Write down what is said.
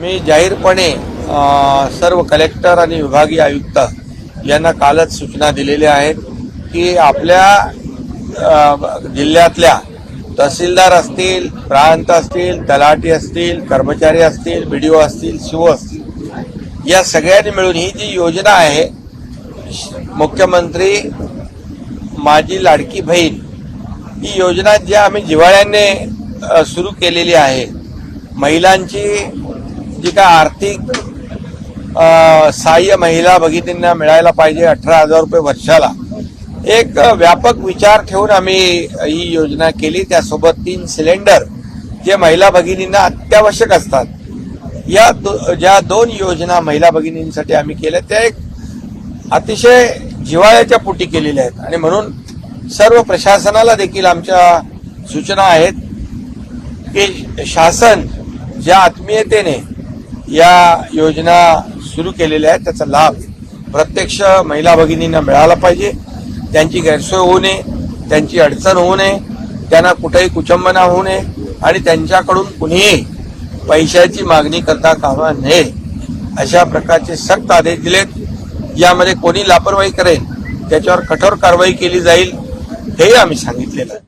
मी जाहीरपणे सर्व कलेक्टर आणि विभागीय आयुक्त यांना कालच सूचना दिलेल्या आहेत की आपल्या जिल्ह्यातल्या तहसीलदार असतील प्रांत असतील तलाठी असतील कर्मचारी असतील वी डी ओ असतील शिव असतील या सगळ्यांनी मिळून ही जी योजना आहे मुख्यमंत्री माझी लाडकी बहीण ही योजना जी आम्ही जिव्हाळ्याने सुरू केलेली आहे महिलांची जी काय आर्थिक सहाय्य महिला भगिनींना मिळायला पाहिजे अठरा हजार रुपये वर्षाला. एक व्यापक विचार ठेवून आम्ही ही योजना केली. त्यासोबत तीन सिलेंडर जे महिला भगिनींना अत्यावश्यक असतात. या दो, ज्या दोन योजना महिला भगिनींसाठी आम्ही केल्या त्या एक अतिशय जिव्हाळ्याच्या पोटी केलेल्या आहेत. आणि म्हणून सर्व प्रशासनाला देखील आमच्या सूचना आहेत की शासन ज्या आत्मीयतेने या योजना सुरू केलेल्या आहेत. त्याचा लाभ प्रत्यक्ष महिला भगिनींना मिळाला पाहिजे. त्यांची गैरसोय होऊ नये त्यांची अडचण होऊ नये त्यांना कुठेही कुचंबना होऊ नये आणि त्यांच्याकडून कुणीही पैशाची मागणी करता कामा नये. अशा प्रकारचे सक्त आदेश दिलेत. यामध्ये कोणी लापरवाही करेल त्याच्यावर कठोर कारवाई केली जाईल हेही आम्ही सांगितलेलं आहे.